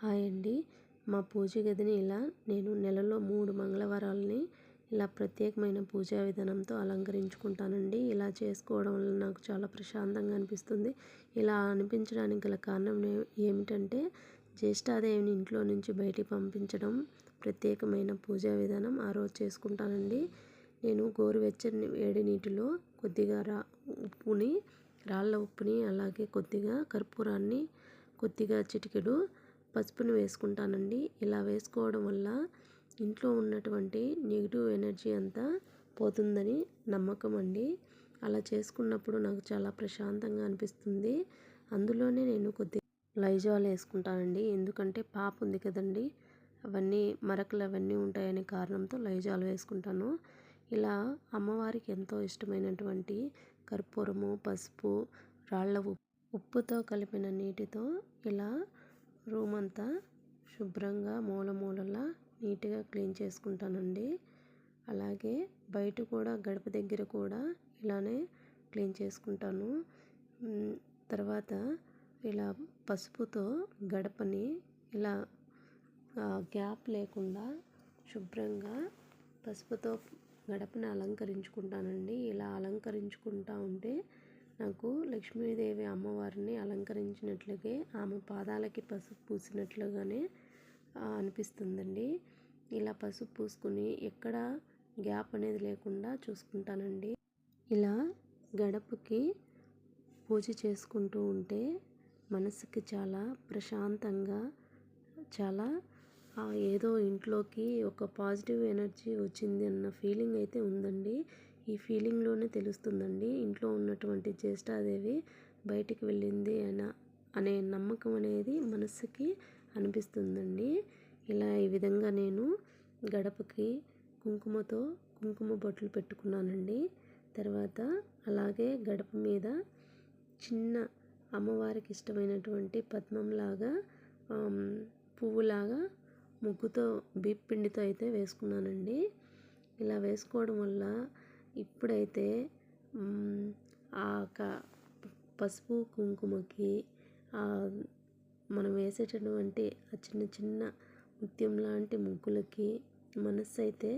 Hi అండి. మా పూజ గదిని ఇలా నేను నెలలో మూడు మంగళవారాలని ఇలా ప్రత్యేకమైన పూజా విధానంతో అలంకరించుకుంటానండి. ఇలా చేసుకోవడం వల్ల నాకు చాలా ప్రశాంతంగా అనిపిస్తుంది. ఇలా అనిపించడానికి గల కారణం ఏమిటంటే జ్యేష్ఠాదేవిని ఇంట్లో నుంచి బయటికి పంపించడం ప్రత్యేకమైన పూజా విధానం ఆ రోజు చేసుకుంటానండి. నేను గోరువెచ్చని వేడి నీటిలో కొద్దిగా రా ఉప్పుని రాళ్ళ ఉప్పుని అలాగే కొద్దిగా కర్పూరాన్ని కొద్దిగా చిటికెడు పసుపును వేసుకుంటానండి. ఇలా వేసుకోవడం వల్ల ఇంట్లో ఉన్నటువంటి నెగిటివ్ ఎనర్జీ అంతా పోతుందని నమ్మకం అండి. అలా చేసుకున్నప్పుడు నాకు చాలా ప్రశాంతంగా అనిపిస్తుంది. అందులోనే నేను కొద్ది లైజాల్ వేసుకుంటానండి. ఎందుకంటే పాప ఉంది కదండి. అవన్నీ మరకలు అవన్నీ ఉంటాయనే కారణంతో లైజాలు వేసుకుంటాను. ఇలా అమ్మవారికి ఎంతో ఇష్టమైనటువంటి కర్పూరము పసుపు రాళ్ళ ఉప్పుతో కలిపిన నీటితో ఇలా రూమ్ అంతా శుభ్రంగా మూల మూలలా నీట్గా క్లీన్ చేసుకుంటానండి. అలాగే బయట కూడా గడప దగ్గర కూడా ఇలానే క్లీన్ చేసుకుంటాను. తర్వాత ఇలా పసుపుతో గడపని ఇలా గ్యాప్ లేకుండా శుభ్రంగా పసుపుతో గడపని అలంకరించుకుంటానండి. ఇలా అలంకరించుకుంటా ఉంటే నాకు లక్ష్మీదేవి అమ్మవారిని అలంకరించినట్లుగా ఆమె పాదాలకి పసుపు పూసినట్లుగానే అనిపిస్తుందండి. ఇలా పసుపు పూసుకుని ఎక్కడ గ్యాప్ అనేది లేకుండా చూసుకుంటానండి. ఇలా గడపకి పూజ చేసుకుంటూ ఉంటే మనసుకి చాలా ప్రశాంతంగా చాలా ఏదో ఇంట్లోకి ఒక పాజిటివ్ ఎనర్జీ వచ్చింది అన్న ఫీలింగ్ అయితే ఉందండి. ఈ ఫీలింగ్లోనే తెలుస్తుందండి. ఇంట్లో ఉన్నటువంటి జ్యేష్ఠాదేవి బయటికి వెళ్ళింది అన అనే నమ్మకం అనేది మనసుకి అనిపిస్తుందండి. ఇలా ఈ విధంగా నేను గడపకి కుంకుమతో కుంకుమ బొట్లు పెట్టుకున్నానండి. తర్వాత అలాగే గడప మీద చిన్న అమ్మవారికి ఇష్టమైనటువంటి పద్మంలాగా పువ్వులాగా ముగ్గుతో బీప్ పిండితో అయితే వేసుకున్నానండి. ఇలా వేసుకోవడం వల్ల ఇప్పుడైతే ఆ క పసుపు కుంకుమకి మనం వేసేటటువంటి ఆ చిన్న చిన్న ముత్యం లాంటి ముగ్గులకి మనస్సు అయితే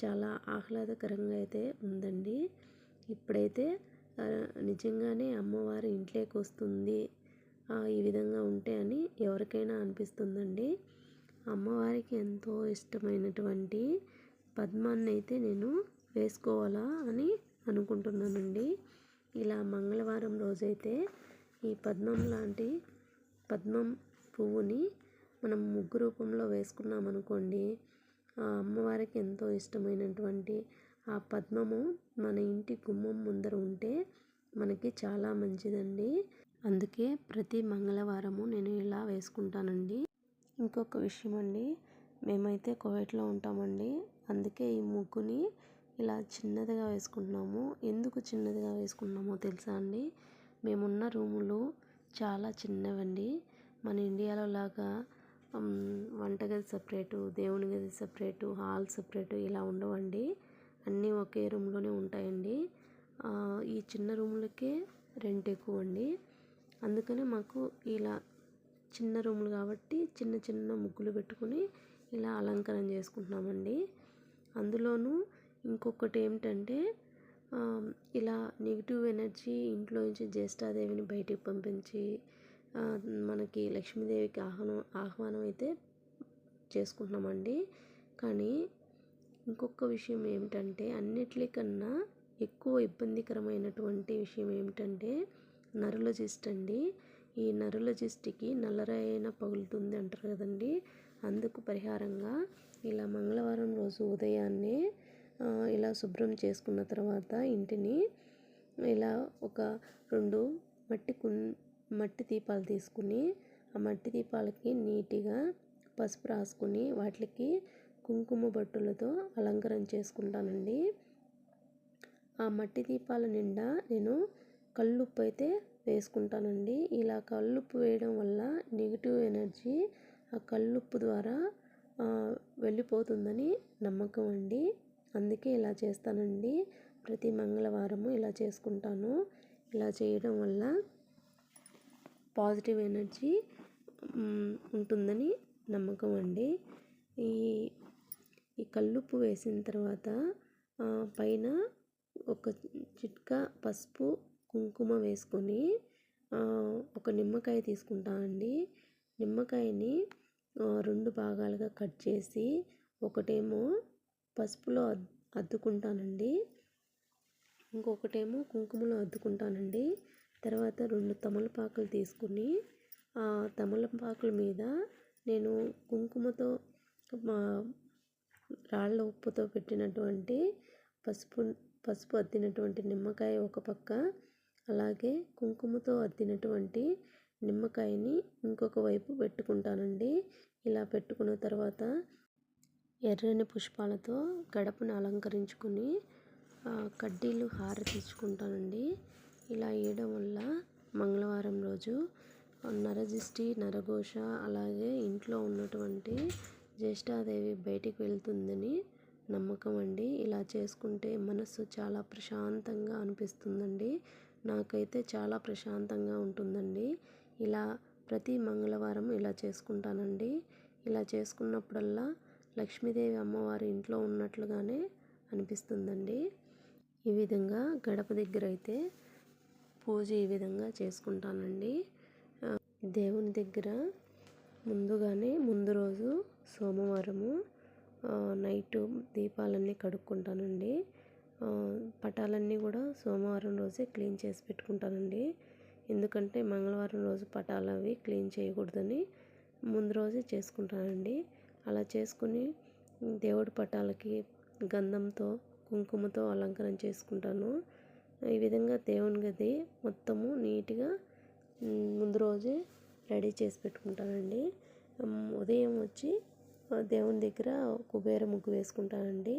చాలా ఆహ్లాదకరంగా అయితే ఉందండి. ఇప్పుడైతే నిజంగానే అమ్మవారి ఇంట్లోకి వస్తుంది ఈ విధంగా ఉంటే అని ఎవరికైనా అనిపిస్తుందండి. అమ్మవారికి ఎంతో ఇష్టమైనటువంటి పద్మాన్ని అయితే నేను వేసుకోవాలా అని అనుకుంటున్నానండి. ఇలా మంగళవారం రోజైతే ఈ పద్మం లాంటి పద్మం పువ్వుని మనం ముగ్గు రూపంలో వేసుకున్నామనుకోండి ఆ అమ్మవారికి ఎంతో ఇష్టమైనటువంటి ఆ పద్మము మన ఇంటి గుమ్మం ముందర ఉంటే మనకి చాలా మంచిదండి. అందుకే ప్రతి మంగళవారము నేను ఇలా వేసుకుంటానండి. ఇంకొక విషయం అండి మేమైతే కోవైట్లో ఉంటామండి. అందుకే ఈ ముగ్గుని ఇలా చిన్నదిగా వేసుకుంటున్నాము. ఎందుకు చిన్నదిగా వేసుకుంటున్నామో తెలుసా అండి? మేమున్న రూములు చాలా చిన్నవండి. మన ఇండియాలో లాగా వంటగది సపరేటు దేవుని గది సపరేటు హాల్ సపరేటు ఇలా ఉండవండి. అన్నీ ఒకే రూమ్లోనే ఉంటాయండి. ఈ చిన్న రూములకే రెంట్ ఎక్కువ అండి అందుకనే మాకు ఇలా చిన్న రూములు కాబట్టి చిన్న చిన్న ముగ్గులు పెట్టుకుని ఇలా అలంకరణ చేసుకుంటున్నామండి. అందులోనూ ఇంకొకటి ఏమిటంటే ఇలా నెగిటివ్ ఎనర్జీ ఇంట్లో నుంచి జ్యేష్ఠాదేవిని బయటికి పంపించి మనకి లక్ష్మీదేవికి ఆహ్వానం ఆహ్వానం అయితే చేసుకుంటున్నామండి. కానీ ఇంకొక విషయం ఏమిటంటే అన్నిటికన్నా ఎక్కువ ఇబ్బందికరమైనటువంటి విషయం ఏమిటంటే నరులజిస్ట్ అండి. ఈ నరులజిస్ట్కి నల్లరైన పగులుతుంది అంటారు కదండి. అందుకు పరిహారంగా ఇలా మంగళవారం రోజు ఉదయాన్నే ఇలా శుభ్రం చేసుకున్న తర్వాత ఇంటిని ఇలా ఒక రెండు మట్టి కుం మట్టి దీపాలు తీసుకుని ఆ మట్టి దీపాలకి నీట్గా పసుపు రాసుకుని వాటికి కుంకుమ బొట్టులతో అలంకరణ చేసుకుంటానండి. ఆ మట్టి దీపాల నిండా నేను కల్లుప్పు అయితే వేసుకుంటానండి. ఇలా కల్లుప్పు వేయడం వల్ల నెగిటివ్ ఎనర్జీ ఆ కల్లుప్పు ద్వారా వెళ్ళిపోతుందని నమ్మకం అండి. అందుకే ఇలా చేస్తానండి. ప్రతి మంగళవారము ఇలా చేసుకుంటాను. ఇలా చేయడం వల్ల పాజిటివ్ ఎనర్జీ ఉంటుందని నమ్మకం అండి. ఈ ఈ కల్లుప్పు వేసిన తర్వాత పైన ఒక చిట్కా పసుపు కుంకుమ వేసుకొని ఒక నిమ్మకాయ తీసుకుంటామండి నిమ్మకాయని రెండు భాగాలుగా కట్ చేసి ఒకటేమో పసుపులో అద్దుకుంటానండి. ఇంకొకటేమో కుంకుమలో అద్దుకుంటానండి. తర్వాత రెండు తమలపాకులు తీసుకుని ఆ తమలపాకుల మీద నేను కుంకుమతో మా రాళ్ళ ఉప్పుతో పెట్టినటువంటి పసుపు పసుపు అద్దినటువంటి నిమ్మకాయ ఒక పక్క అలాగే కుంకుమతో అద్దినటువంటి నిమ్మకాయని ఇంకొక వైపు పెట్టుకుంటానండి. ఇలా పెట్టుకున్న తర్వాత ఎర్రని పుష్పాలతో గడపను అలంకరించుకుని కడ్డీలు హార హారతిచ్చుకుంటానండి ఇలా వేయడం వల్ల మంగళవారం రోజు నరదిష్టి నరఘోష అలాగే ఇంట్లో ఉన్నటువంటి జ్యేష్ఠాదేవి బయటికి వెళ్తుందని నమ్మకం అండి. ఇలా చేసుకుంటే మనసు చాలా ప్రశాంతంగా అనిపిస్తుందండి. నాకైతే చాలా ప్రశాంతంగా ఉంటుందండి. ఇలా ప్రతి మంగళవారం ఇలా చేసుకుంటానండి. ఇలా చేసుకున్నప్పుడల్లా లక్ష్మీదేవి అమ్మవారి ఇంట్లో ఉన్నట్లుగానే అనిపిస్తుందండి. ఈ విధంగా గడప దగ్గర అయితే పూజ ఈ విధంగా చేసుకుంటానండి. దేవుని దగ్గర ముందుగానే ముందు రోజు సోమవారము నైట్ నైటు దీపాలన్నీ కడుక్కుంటానండి. పటాలన్నీ కూడా సోమవారం రోజే క్లీన్ చేసి పెట్టుకుంటానండి. ఎందుకంటే మంగళవారం రోజు పటాలు అవి క్లీన్ చేయకూడదని ముందు రోజే చేసుకుంటానండి. అలా చేసుకుని దేవుడి పటాలకి గంధంతో కుంకుమతో అలంకరణ చేసుకుంటాను. ఈ విధంగా దేవుని గది మొత్తము నీట్గా ముందు రోజే రెడీ చేసి పెట్టుకుంటానండి. ఉదయం వచ్చి దేవుని దగ్గర కుబేర ముగ్గు వేసుకుంటానండి.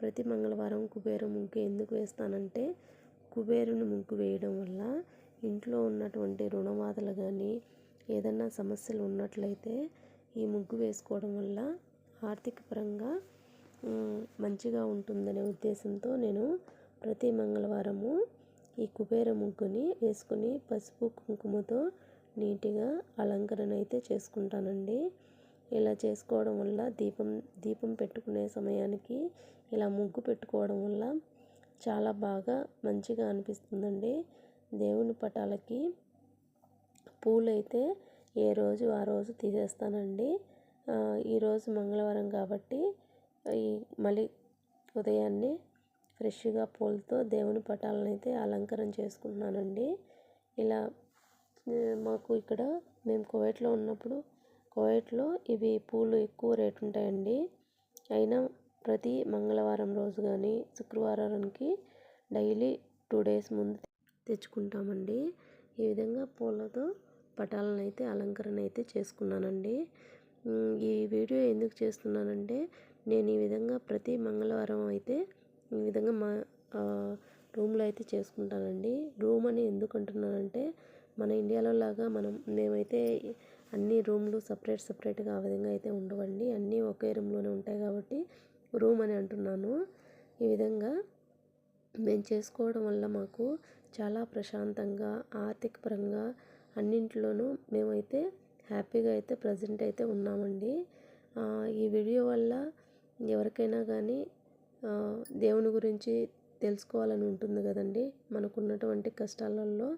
ప్రతి మంగళవారం కుబేర ముగ్గు ఎందుకు వేస్తానంటే కుబేరుని ముగ్గు వేయడం వల్ల ఇంట్లో ఉన్నటువంటి రుణబాధలు కానీ ఏదన్నా సమస్యలు ఉన్నట్లయితే ఈ ముగ్గు వేసుకోవడం వల్ల ఆర్థిక పరంగా మంచిగా ఉంటుందనే ఉద్దేశంతో నేను ప్రతి మంగళవారము ఈ కుబేర ముగ్గుని వేసుకుని పసుపు కుంకుమతో నీట్గా అలంకరణ అయితే చేసుకుంటానండి. ఇలా చేసుకోవడం వల్ల దీపం దీపం పెట్టుకునే సమయానికి ఇలా ముగ్గు పెట్టుకోవడం వల్ల చాలా బాగా మంచిగా అనిపిస్తుందండి. దేవుని పటాలకి పూలైతే ఏ రోజు ఆ రోజు తీసేస్తానండి. ఈరోజు మంగళవారం కాబట్టి ఈ మళ్ళీ ఉదయాన్నే ఫ్రెష్గా పూలతో దేవుని పటాలను అయితే అలంకరణ చేసుకుంటున్నానండి. ఇలా మాకు ఇక్కడ మేము కువైట్లో ఉన్నప్పుడు కోవైట్లో ఇవి పూలు ఎక్కువ రేటు ఉంటాయండి. అయినా ప్రతి మంగళవారం రోజు కానీ శుక్రవారానికి డైలీ టూ డేస్ ముందు తెచ్చుకుంటామండి. ఈ విధంగా పూలతో పటాలను అయితే అలంకరణ అయితే చేసుకున్నానండి ఈ వీడియో ఎందుకు చేస్తున్నానంటే నేను ఈ విధంగా ప్రతి మంగళవారం అయితే ఈ విధంగా మా రూమ్లో అయితే చేసుకుంటానండి. రూమ్ అని ఎందుకు అంటున్నానంటే మన ఇండియాలో లాగా మనం మేమైతే అన్ని రూమ్లు సపరేట్ సపరేట్గా ఆ విధంగా అయితే ఉండవండి. అన్నీ ఒకే రూమ్లోనే ఉంటాయి కాబట్టి రూమ్ అని అంటున్నాను. ఈ విధంగా మేము చేసుకోవడం వల్ల మాకు చాలా ప్రశాంతంగా ఆర్థికపరంగా అన్నింటిలోనూ మేమైతే హ్యాపీగా అయితే ప్రజెంట్ అయితే ఉన్నామండి. ఈ వీడియో వల్ల ఎవరికైనా కానీ దేవుని గురించి తెలుసుకోవాలని ఉంటుంది కదండి. మనకున్నటువంటి కష్టాలలో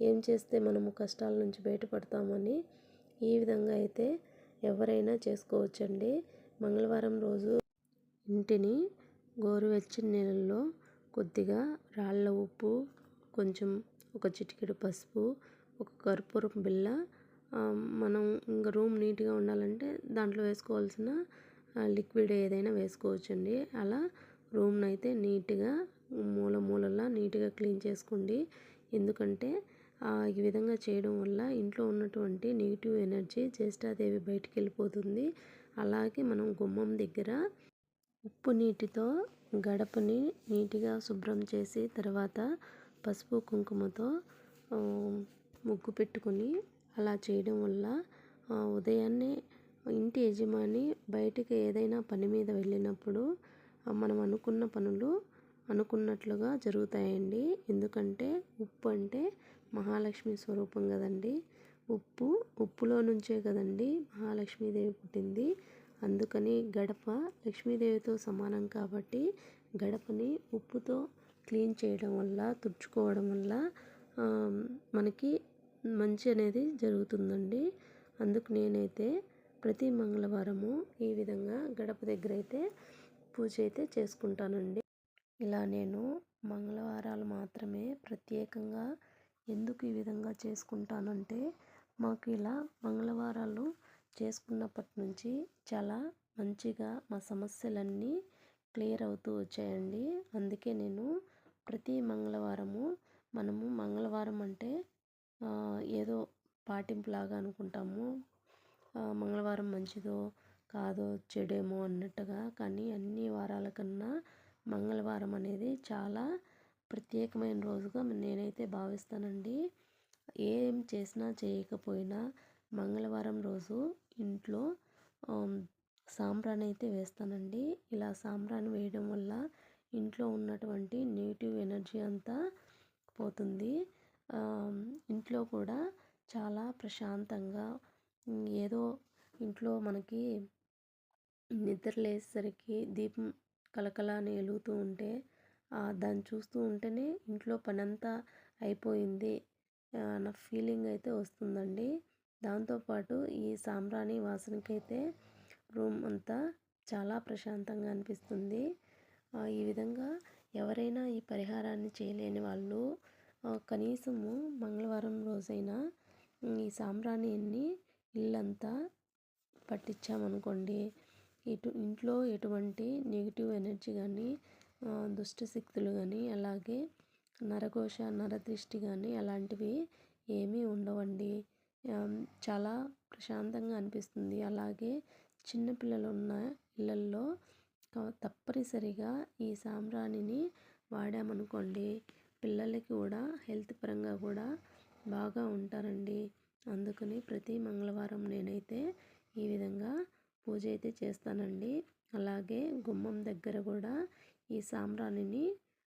ఏం చేస్తే మనము కష్టాల నుంచి బయటపడతామని ఈ విధంగా అయితే ఎవరైనా చేసుకోవచ్చండి. మంగళవారం రోజు ఇంటిని గోరువెచ్చని నీళ్ళల్లో కొద్దిగా రాళ్ళ ఉప్పు కొంచెం ఒక చిటికెడు పసుపు ఒక కర్పూరం బిళ్ళ మనం ఇంకా రూమ్ నీట్గా ఉండాలంటే దాంట్లో వేసుకోవాల్సిన లిక్విడ్ ఏదైనా వేసుకోవచ్చండి. అలా రూమ్ని అయితే నీట్గా మూల మూలలా నీట్గా క్లీన్ చేసుకోండి. ఎందుకంటే ఈ విధంగా చేయడం వల్ల ఇంట్లో ఉన్నటువంటి నెగిటివ్ ఎనర్జీ జ్యేష్ఠాదేవి బయటికి వెళ్ళిపోతుంది అలాగే మనం గుమ్మం దగ్గర ఉప్పు నీటితో గడపని నీట్గా శుభ్రం చేసి తర్వాత పసుపు కుంకుమతో ముగ్గు పెట్టుకొని అలా చేయడం వల్ల ఉదయాన్నే ఇంటి యజమాని బయటికి ఏదైనా పని మీద వెళ్ళినప్పుడు మనం అనుకున్న పనులు అనుకున్నట్లుగా జరుగుతాయండి. ఎందుకంటే ఉప్పు అంటే మహాలక్ష్మి స్వరూపం కదండి. ఉప్పు ఉప్పులో నుంచే కదండి మహాలక్ష్మీదేవి పుట్టింది. అందుకని గడప లక్ష్మీదేవితో సమానం కాబట్టి గడపని ఉప్పుతో క్లీన్ చేయడం వల్ల తుడుచుకోవడం వల్ల మనకి మంచి అనేది జరుగుతుందండి. అందుకు నేనైతే ప్రతి మంగళవారము ఈ విధంగా గడప దగ్గర అయితే పూజ అయితే చేసుకుంటానండి. ఇలా నేను మంగళవారాలు మాత్రమే ప్రత్యేకంగా ఎందుకు ఈ విధంగా చేసుకుంటానంటే మాకు ఇలా మంగళవారాలు చేసుకున్నప్పటి నుంచి చాలా మంచిగా మా సమస్యలన్నీ క్లియర్ అవుతూ వచ్చాయండి. అందుకే నేను ప్రతి మంగళవారము మనము మంగళవారం అంటే ఏదో పాటింపులాగా అనుకుంటాము. మంగళవారం మంచిదో కాదో చెడేమో అన్నట్టుగా. కానీ అన్ని వారాల కన్నా మంగళవారం అనేది చాలా ప్రత్యేకమైన రోజుగా నేనైతే భావిస్తానండి. ఏం చేసినా చేయకపోయినా మంగళవారం రోజు ఇంట్లో సాంబ్రాణి అయితే వేస్తానండి. ఇలా సాంబ్రాణి వేయడం వల్ల ఇంట్లో ఉన్నటువంటి నెగిటివ్ ఎనర్జీ అంతా పోతుంది. ఇంట్లో కూడా చాలా ప్రశాంతంగా ఏదో ఇంట్లో మనకి నిద్ర లేసరికి దీపం కలకలా అని వెలుగుతూ ఉంటే దాన్ని చూస్తూ ఉంటేనే ఇంట్లో పనంతా అయిపోయింది నా ఫీలింగ్ అయితే వస్తుందండి. దాంతోపాటు ఈ సాంబ్రాణి వాసనకైతే రూమ్ అంతా చాలా ప్రశాంతంగా అనిపిస్తుంది. ఈ విధంగా ఎవరైనా ఈ పరిహారాన్ని చేయలేని వాళ్ళు కనీసము మంగళవారం రోజైనా ఈ సాంబ్రాణిని ఇల్లంతా పట్టించామనుకోండి ఇటు ఇంట్లో ఎటువంటి నెగిటివ్ ఎనర్జీ కానీ దుష్టశక్తులు కానీ అలాగే నరఘోష నరదృష్టి కానీ అలాంటివి ఏమీ ఉండవండి. చాలా ప్రశాంతంగా అనిపిస్తుంది. అలాగే చిన్నపిల్లలు ఉన్న ఇళ్ళల్లో తప్పనిసరిగా ఈ సాంబ్రాణిని వాడామనుకోండి పిల్లలకి కూడా హెల్త్ పరంగా కూడా బాగా ఉంటారండి. అందుకని ప్రతి మంగళవారం నేనైతే ఈ విధంగా పూజ అయితే చేస్తానండి. అలాగే గుమ్మం దగ్గర కూడా ఈ సాంబ్రాణిని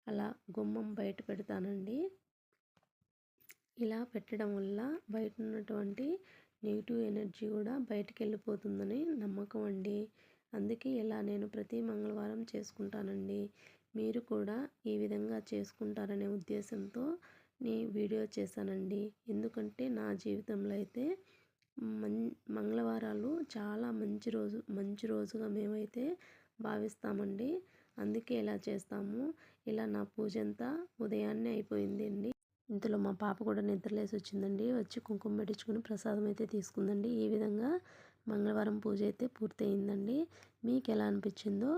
అలా గుమ్మం బయట పెడతానండి. ఇలా పెట్టడం వల్ల బయట ఉన్నటువంటి నెగిటివ్ ఎనర్జీ కూడా బయటికి వెళ్ళిపోతుందని నమ్మకం అండి. అందుకే ఇలా నేను ప్రతి మంగళవారం చేసుకుంటానండి. మీరు కూడా ఈ విధంగా చేసుకుంటారనే ఉద్దేశంతో నీ వీడియో చేశానండి. ఎందుకంటే నా జీవితంలో అయితే మం మంగళవారాలు చాలా మంచి రోజు మంచి రోజుగా మేమైతే భావిస్తామండి. అందుకే ఇలా చేస్తాము. ఇలా నా పూజ అంతా ఉదయాన్నే అయిపోయింది అండి. ఇంతలో మా పాప కూడా నిద్రలేసి వచ్చిందండి. వచ్చి కుంకుమ పెట్టించుకుని ప్రసాదం అయితే తీసుకుందండి. ఈ విధంగా మంగళవారం పూజ అయితే పూర్తయిందండి. మీకు ఎలా అనిపించిందో